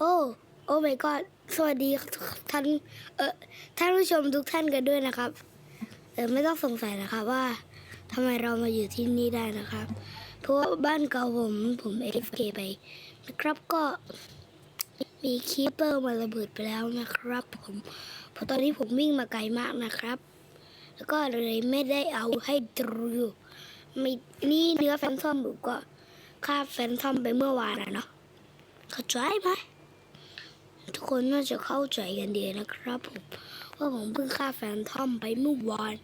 โอ้โอ้ my god สวัสดีท่านเออท่านผู้ชมทุกท่านกันด้วยนะครับเออไม่ต้องสงสัยนะครับว่าทำไมเรามาอยู่ที่นี่ได้นะครับ เพราะว่าบ้านเก่าผมผมเอฟเคไปนะครับก็มีคีเปอร์มาระเบิดไปแล้วนะครับ ผมเพราะตอนนี้ผมวิ่งมาไกลมากนะครับ แล้วก็เลยไม่ได้เอาให้ดูไม่นี่เนื้อแฟนทอมผมก็ฆ่าแฟนทอมไปเมื่อวานอะเนาะเข้าใจไหม ทุกคนน่าจะเข้าใจกันดีนะครับผมว่าผมเพิ่งฆ่าแฟนทอมไปเมื่อวาน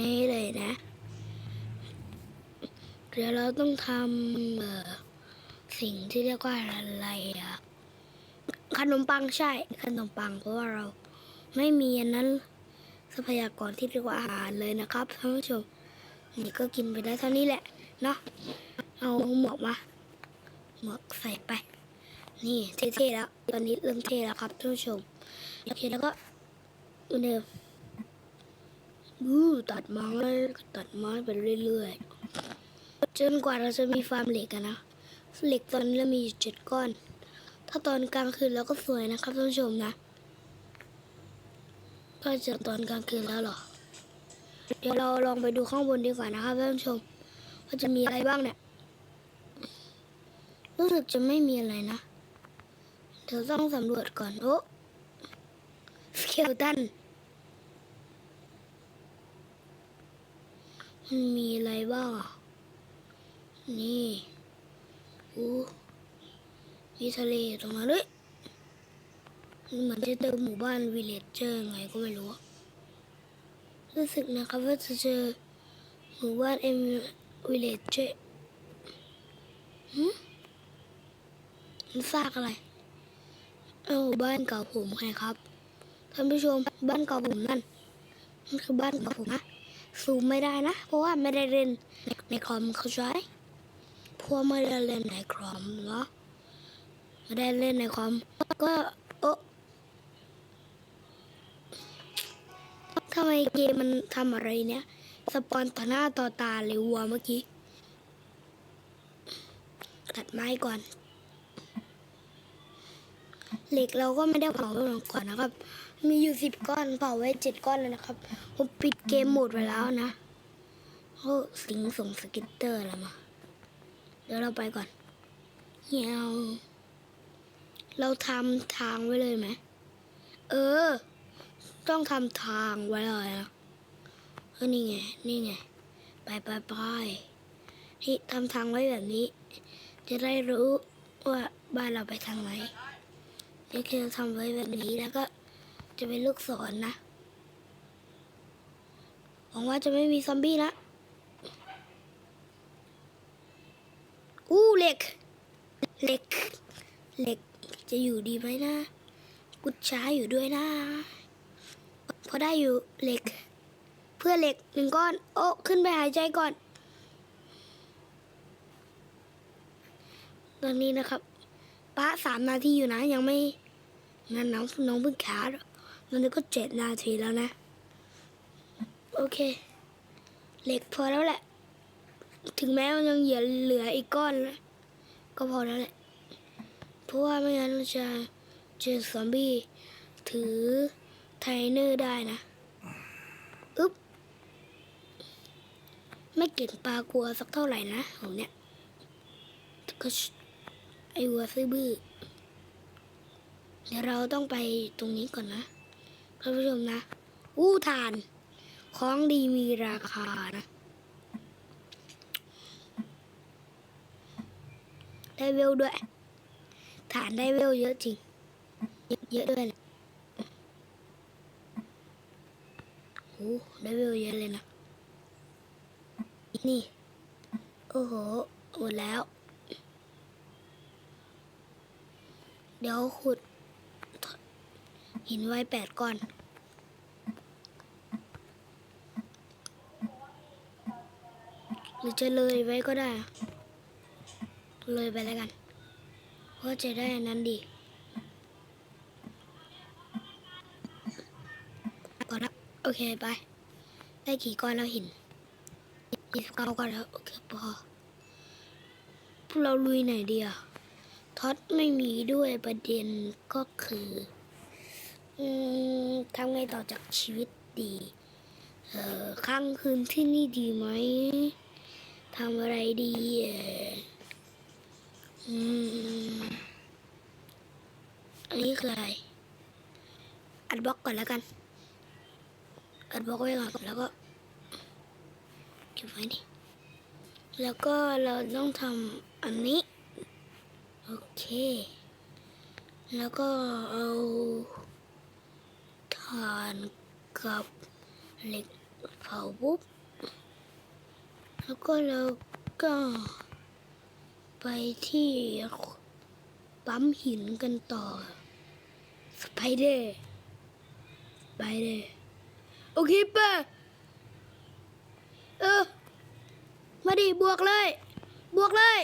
นี่เลยนะ เดี๋ยวเราต้องทำสิ่งที่เรียกว่าอะไรอะขนมปังใช่ขนมปังเพราะว่าเราไม่มีอันนั้นทรัพยากรที่เรียกว่าอาหารเลยนะครับท่านผู้ชมนี่ก็กินไปได้เท่านี้แหละเนาะเอาหมวกมาหมวกใส่ไป นี่เท่ๆแล้ว ตอนนี้เริ่มเท่แล้วครับท่านผู้ชม โอเคแล้วก็เหมือนเดิมอู้ตัดไม้ตัดไม้ไปเรื่อยๆจนกว่าเราจะมีฟาร์มเหล็กกันนะเหล็กตอนนี้เรามีเจ็ดก้อน ถ้าตอนกลางคืนเราก็สวยนะครับท่านผู้ชมนะก็จะตอนกลางคืนแล้วหรอ เดี๋ยวเราลองไปดูข้างบนดีกว่านะครับท่านผู้ชมว่าจะมีอะไรบ้างเนี่ย รู้สึกจะไม่มีอะไรนะ เดี๋ยวต้องสำรวจก่อนโอ้สเกลตันมันมีอะไรบ้างอะนี่อู้มีทะเลตรงนั้นด้วยมันเหมือนจะเจอหมู่บ้านวิลเลจเจอร์ไงก็ไม่รู้ รู้สึกนะครับว่าจะเจอหมู่บ้านเอ็มวิลเลจเจอร์หืมมันซากอะไร เอ้าบ้านเก่าผมไงครับท่านผู้ชมบ้านเก่าผมนั่นนั่นคือบ้านเก่าผมนะซูมไม่ได้นะ เพราะว่าไม่ได้เล่นในคอมเขาใช้เพราะว่าไม่ได้เล่นในคอมเนาะไม่ได้เล่นในคอมก็โอะทำไมเกมมันทำอะไรเนี่ย สปอนต่อหน้าต่อตาเลยวัวเมื่อกี้ ตัดไม้ก่อน เหล็กเราก็ไม่ได้เผาไปก่อนนะครับ มีอยู่สิบก้อนเผาไว้เจ็ดก้อนเลยนะครับผมปิดเกมโหมดไปแล้วนะโอ้สิงส่งสกิตเตอร์อะไรมา เดี๋ยวเราไปก่อนเฮียวเราทำทางไว้เลยไหม เออ ต้องทำทางไว้เลยนะเออนี่ไง นี่ไง ไปไปไปนี่ทำทางไว้แบบนี้ จะได้รู้ว่าบ้านเราไปทางไหน นี่คือทำไว้แบบนี้แล้วก็จะเป็นลูกศรนะหวังว่าจะไม่มีซอมบี้นะ อู้เหล็ก เหล็ก เหล็กจะอยู่ดีไหมนะ กุดช้าอยู่ด้วยนะ พอได้อยู่เหล็ก เพื่อเหล็กหนึ่งก้อน โอ้ ขึ้นไปหายใจก่อน ตอนนี้นะครับ ป้าสามนาทีอยู่นะ ยังไม่งั้นน้องน้องเพิ่งขาดตอนนี้ก็เจ็ดนาทีแล้วนะ โอเค เหล็กพอแล้วแหละ ถึงแม้มันยังเหลือเหลืออีกก้อนนะก็พอแล้วแหละ เพราะว่าไม่งั้นเราจะเจอซอมบี้ถือไทเนอร์ได้นะอึ๊บไม่เก่งปลากลัวสักเท่าไหร่นะผมเนี่ยก็ อวัวซื้อบื้อ เดี๋ยวเราต้องไปตรงนี้ก่อนนะท่านผู้ชมนะ อู้ทาน ของดีมีราคานะ ได้เวลด้วย ฐานได้เวลเยอะจริง เยอะด้วยแหละโอ้ได้เวลเยอะเลยนะ นี่ โอ้โห หมดแล้ว เดี๋ยวขุดหินไว้แปดก้อน หรือจะเลยไว้ก็ได้ เลยไปแล้วกัน เพราะจะได้อันนั้นดีก่อนละโอเคไป ได้กี่ก้อนแล้วหินยี่สิบเก้าก้อนแล้ว โอเคพอพวกเราลุยไหนดีอะ ท็อตไม่มีด้วยประเด็นก็คืออทำไงต่อจากชีวิตดี เออค้างคืนที่นี่ดีไหมทำอะไรดีเอ่ออืมอันนี้คืออะไร อัดบล็อกก่อนแล้วกัน อัดบล็อกไว้ก่อนแล้วก็เก็บไว้นี่แล้วก็เราต้องทำอันนี้ โอเค แล้วก็เอาถ่านกับเหล็กเผาปุ๊บ แล้วก็เราก็ไปที่ปั๊มหินกันต่อ สไปเดอร์ไปเดอร์โอเคป่ะ เออ มาดิบวกเลย บวกเลย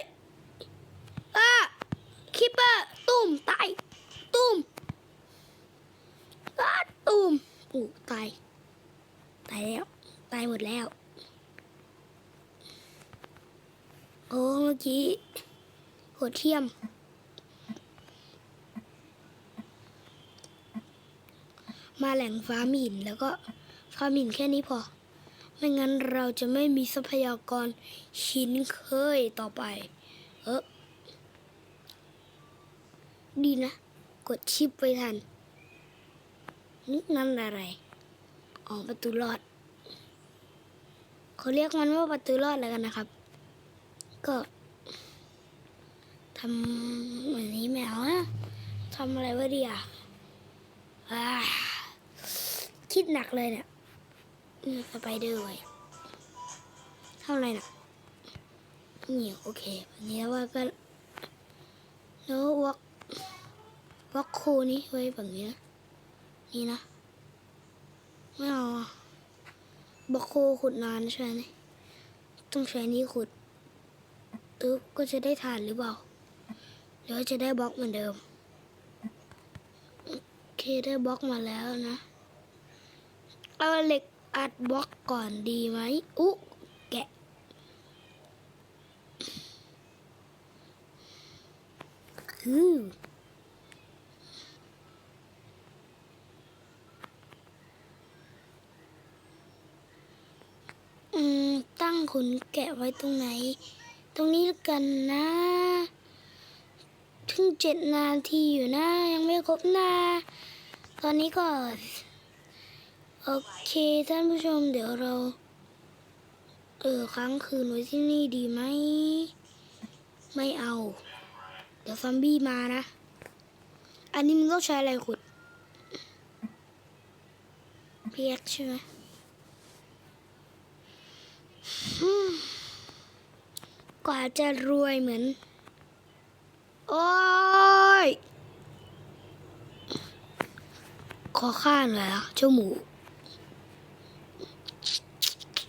คิปเปอร์ตุ้มตายตุ้มอะตุ้มอู้ตายตายแล้วตายหมดแล้ว โอ้เมื่อกี้โหดเทียม มาแหล่งฟ้ามหินแล้วก็ฟ้ามหินแค่นี้พอ ไม่งั้นเราจะไม่มีทรัพยากรชิ้นเคยต่อไป เออ ดีนะ กดชิปไว้ทันนี่นั่นอะไรอ๋อประตูรอดเขาเรียกมันว่าประตูรอดแล้วกันนะครับ ก็ทำเหมือนนี้แมวนะทำอะไรวะดีอะอ่าคิดหนักเลยเนี่ยอืมสไปเดอร์ไว้ทำอะไรนะนี่โอเควันนี้ว่าก็แล้ววัก วักโคนี้ไว้แบบนี้นะนี่นะ ไม่เอาอะบักโคขุดนานใช่ไหมต้องใช้นี้ขุดตึ๊บก็จะได้ฐานหรือเปล่าหรือว่าจะได้บล็อกเหมือนเดิมโอเคได้บล็อกมาแล้วนะเอาเหล็กอัดบล็อกก่อนดีไหมอุ๊แกะอืออืม ตั้ งขนแกะไว้ตรงไหน ตรงนี้แล้วกันนะถึงเจ็ดนาทีอยู่นะ ยังไม่ครบนะตอนนี้ก็โอเคท่านผู้ชมเดี๋ยวเรา เออค้างคืนไว้ที่นี่ดีไหม ไม่เอา เดี๋ยวซอมบี้มานะ อันนี้มันต้องใช้อะไรขุดเพียกใช่ไหม กว่าจะรวยเหมือน โอ้ย ขอข้าหน่อยนะเจ้าหมู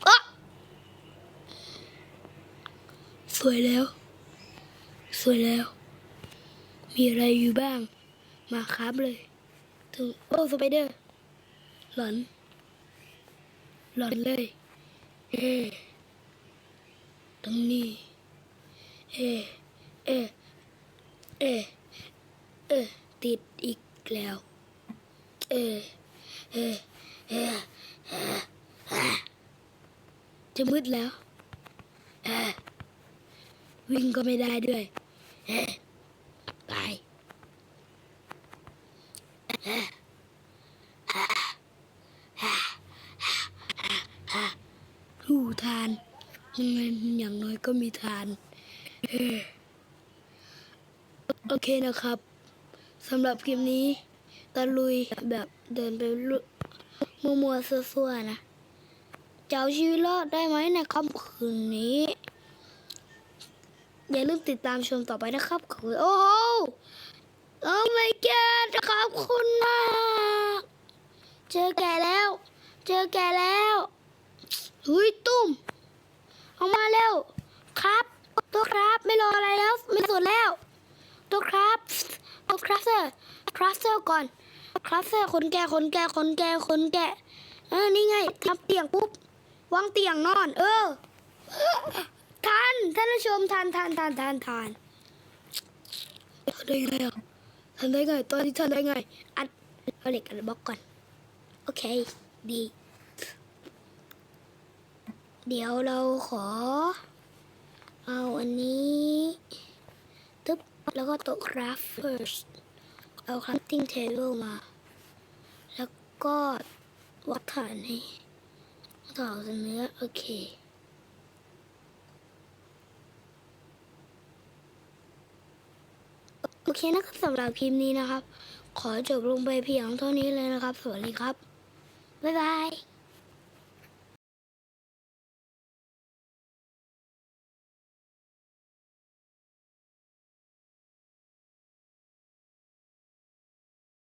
อ๊ะสวยแล้ว สวยแล้ว มีอะไรอยู่บ้าง มาครับเลยถึงโอ้สไปเดอร์ หลอน หลอนเลย เอ ตรงนี้ เอ เอ เอ เอ ติดอีกแล้ว เอ เอ เอเอจะมืดแล้วเอวิ่งก็ไม่ได้ด้วยเอตายเออหูทาน ยังไงอย่างน้อยก็มีทานเออโอเคนะครับสำหรับคลิปนี้ตะลุยแบบเดินไปมัวมัวซัวๆนะจะเอาชีวิตรอดได้ไหมในค่ำคืนนี้ อย่าลืมติดตามชมต่อไปนะครับคุณโอ้โหโอ้ my god ขอบคุณมาก เจอแกแล้ว เจอแกแล้วหุยตุ้ม เอามาเร็ว ครับ ตัวครับไม่รออะไรแล้ว ไม่สนแล้ว ตัวครับตัวครับเซอร์ครับเซอร์ก่อน ครับเซอร์ขนแก่ขนแก่ขนแก่ขนแก่เออนี่ไงทำเตียงปุ๊บวางเตียงนอน เออทานท่านผู้ชมทานทานทานทานทานทำได้ไงอะทำได้ไงตอนนี้ทำได้ไงอัดเอาเหล็กอัดบล็อกก่อน โอเค ดี เดี๋ยวเราขอ เอาอันนี้ตึ๊บแล้วก็โต๊ะ crafters เอา crafting table มา แล้วก็วัดฐานให้ต่อเนื้อโอเคโอเคนะครับสำหรับคลิปนี้นะครับ ขอจบลงไปเพียงเท่านี้เลยนะครับ สวัสดีครับ บ๊ายบาย